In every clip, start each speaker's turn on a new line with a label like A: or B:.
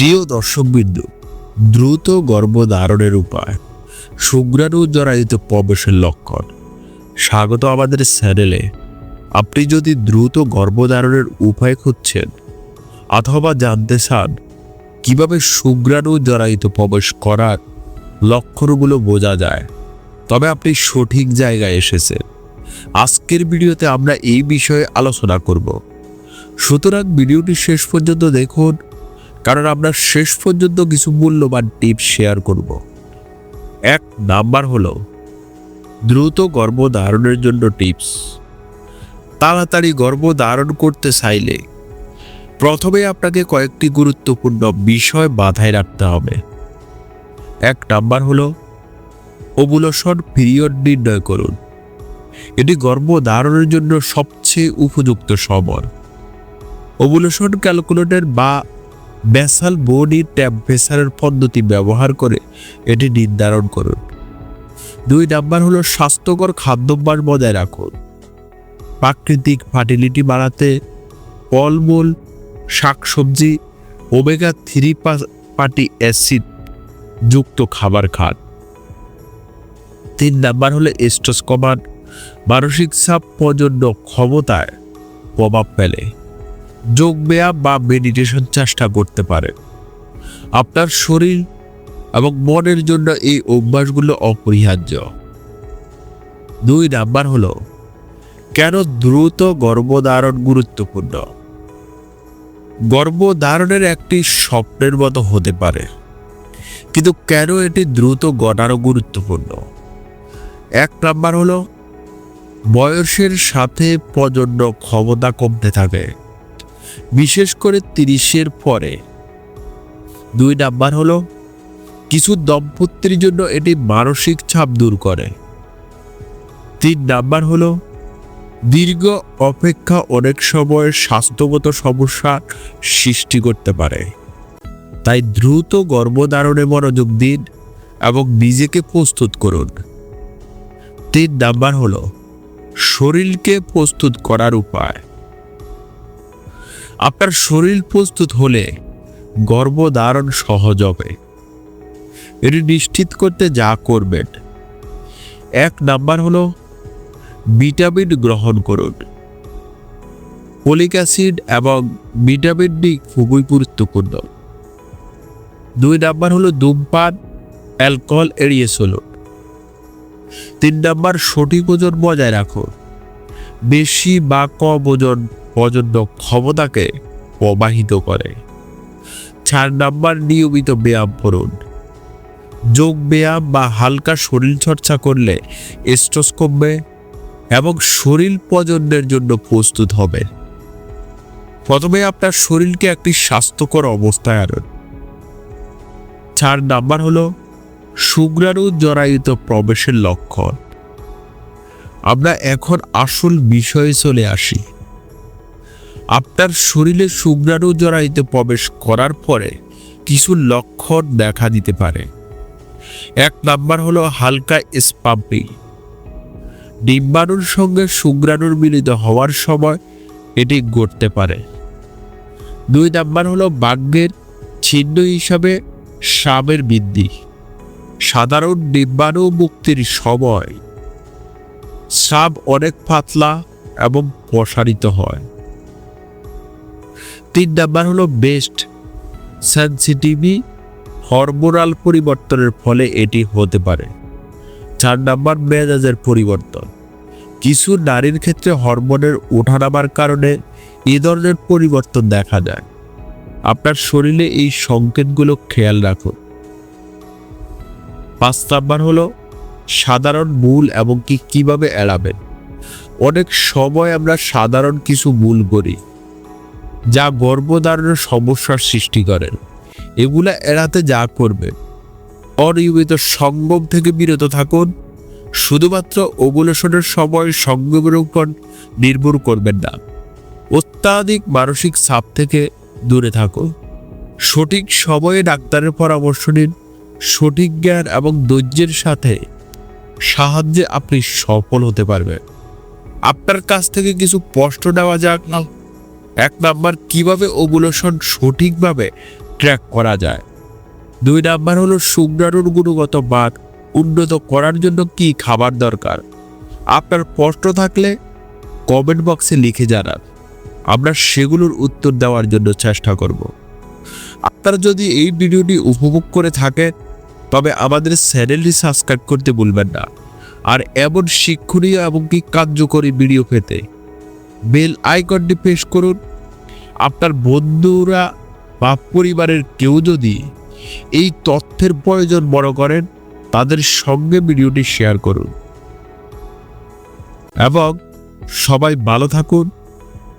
A: প্রিয় দর্শকবিন্দু, দ্রুত গর্ভধারণের উপায়। শুক্রাণু জরায়িত প্রবেশের লক্ষণ। স্বাগত আমাদের চ্যানেলে। আপনি যদি দ্রুত গর্ভধারণের উপায় খুঁজছেন অথবা জানতে চান কীভাবে শুক্রাণু জরায়িত প্রবেশ করার লক্ষণগুলো বোঝা যায়, তবে আপনি সঠিক জায়গায় এসেছেন। আজকের ভিডিওতে আমরা এই বিষয়ে আলোচনা করব। সুতরাং ভিডিওটি শেষ পর্যন্ত দেখুন কারণ আমরা শেষ পর্যন্ত কিছু মূল্যবান টিপস শেয়ার করব। এক নাম্বার হলো, দ্রুত গর্ভধারণের জন্য টিপস। তাড়াতাড়ি গর্ভধারণ করতে চাইলে প্রথমে আপনাকে কয়েকটি গুরুত্বপূর্ণ বিষয় বাধায় রাখতে হবে। এক নাম্বার হলো ওবুলেশন পিরিয়ড নির্ণয় করুন। এটি গর্ভধারণের জন্য সবচেয়ে উপযুক্ত সময়। ওভুলেশন ক্যালকুলেটর বা ব্যাসাল বডি টেম্পারেচারের পদ্ধতি ব্যবহার করে এটি নির্ধারণ করুন। দুই নাম্বার হলো স্বাস্থ্যকর খাদ্যাভ্যাস বজায় রাখুন। প্রাকৃতিক ফার্টিলিটি বাড়াতে ফলমূল, শাকসবজি, ওমেগা থ্রি পাটি অ্যাসিড যুক্ত খাবার খান। তিন নাম্বার হলো স্ট্রেস কমান, মানসিক চাপ প্রচণ্ড ক্ষমতায় প্রভাব ফেলে। যোগ ব্যায়াম বা মেডিটেশন চেষ্টা করতে পারেন আপনার শরীর এবং মনের জন্য এই অভ্যাসগুলো অপরিহার্য। দুই নাম্বার হলো, কেন দ্রুত গর্ভধারণ গুরুত্বপূর্ণ? গর্ভধারণের একটি স্বপ্নের মতো হতে পারে, কিন্তু কেন এটি দ্রুত গড়ানো গুরুত্বপূর্ণ? এক নাম্বার হলো, বয়সের সাথে প্রজন্ম ক্ষমতা কমতে থাকে। বিশেষ করে তিরিশের পরে। দুই নাম্বার হলো, কিছু দম্পতির জন্য এটি মানসিক চাপ দূর করে। তিন নাম্বার হলো, দীর্ঘ অপেক্ষা অনেক সময় স্বাস্থ্যগত সমস্যা সৃষ্টি করতে পারে। তাই দ্রুত গর্ভধারণে মনোযোগ দিন এবং নিজেকে প্রস্তুত করুন। তিন নাম্বার হলো, শরীরকে প্রস্তুত করার উপায়। আপনার শরীর প্রস্তুত হলে গর্ভধারণ সহজ হবে। এটি নিশ্চিত করতে যা করবেন। এক নাম্বার হলো ভিটামিন গ্রহণ করুন। ফলিক অ্যাসিড এবং ভিটামিন ডি খুবই গুরুত্বপূর্ণ। দুই নাম্বার হলো ধূমপান, অ্যালকোহল এড়িয়ে চলুন। তিন নাম্বার সঠিক ওজন বজায় রাখুন। বেশি বা কম ওজন প্রচণ্ড ক্ষমতাকে প্রবাহিত করে। চার নাম্বার নিয়মিত ব্যায়াম করুন। যোগ ব্যায়াম বা হালকা শরীরচর্চা করলে স্ট্রেস কমবে এবং শরীর প্রজন্মের জন্য প্রস্তুত হবে। প্রথমে আপনার শরীরকে একটি স্বাস্থ্যকর অবস্থায় আনুন। চার নাম্বার হলো শুক্রাণু জরায়িত প্রবেশের লক্ষণ। আমরা এখন আসল বিষয়ে চলে আসি। আপনার শরীরে শুক্রাণু জরায়িতে প্রবেশ করার পরে কিছু লক্ষণ দেখা দিতে পারে। এক নাম্বার হলো হালকা স্পাম্পিং। ডিম্বাণুর সঙ্গে শুক্রাণুর মিলিত হওয়ার সময় এটি ঘটতে পারে। দুই নাম্বার হলো বাঘ্যের চিহ্ন হিসাবে সাবের বৃদ্ধি। সাধারণ ডিম্বাণু মুক্তির সময় সাব অনেক পাতলা এবং প্রসারিত হয়। তিন নাম্বার হলো বেস্ট সেন্সিটিভি হরমোনাল পরিবর্তনের ফলে এটি হতে পারে। চার নাম্বার মেজাজের পরিবর্তন। কিছু নারীর ক্ষেত্রে হরমোনের ওঠানামার কারণে এ ধরনের পরিবর্তন দেখা যায়। আপনার শরীরে এই সংকেতগুলো খেয়াল রাখুন। পাঁচ নাম্বার হলো সাধারণ মূল এবং কি কীভাবে এড়াবেন। অনেক সময় আমরা সাধারণ কিছু ভুল করি। যা গর্ভধারণের সমস্যার সৃষ্টি করেন। এগুলা এড়াতে যা করবে। অনিয়মিত সঙ্গম থেকে বিরত থাকুন। শুধুমাত্র ওভুলেশনের সময় সঙ্গমের উপর নির্ভর করবেন না। অত্যাধিক মানসিক চাপ থেকে দূরে থাকুন। সঠিক সময়ে ডাক্তারের পরামর্শ নিন। সঠিক জ্ঞান এবং ধৈর্যের সাথে সাহায্যে আপনি সফল হতে পারবেন। আপনার কাছ থেকে কিছু প্রশ্ন নেওয়া যাক না। এক নাম্বার কীভাবে ওভুলেশন সঠিকভাবে ট্র্যাক করা যায়। দুই নাম্বার হলো শুক্রাণুর গুণগত মান উন্নত করার জন্য কি খাবার দরকার। আপনার প্রশ্ন থাকলে কমেন্ট বক্সে লিখে জানান। আমরা সেগুলোর উত্তর দেওয়ার জন্য চেষ্টা করব। আপনারা যদি এই ভিডিওটি উপভোগ করে থাকেন, তবে আমাদের চ্যানেলটি সাবস্ক্রাইব করতে ভুলবেন না। আর এমন শিক্ষণীয় এবং কি কার্যকরী ভিডিও পেতে বেল আইকনটি পেশ করুন। আপনার বন্ধুরা বা পরিবারের কেউ যদি এই তথ্যের প্রয়োজন বড় করেন, তাদের সঙ্গে ভিডিওটি শেয়ার করুন। এবং সবাই ভালো থাকুন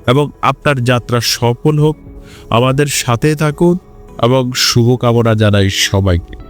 A: এবং আপনার যাত্রা সফল হোক। আমাদের সাথে থাকুন এবং শুভকামনা জানাই সবাইকে।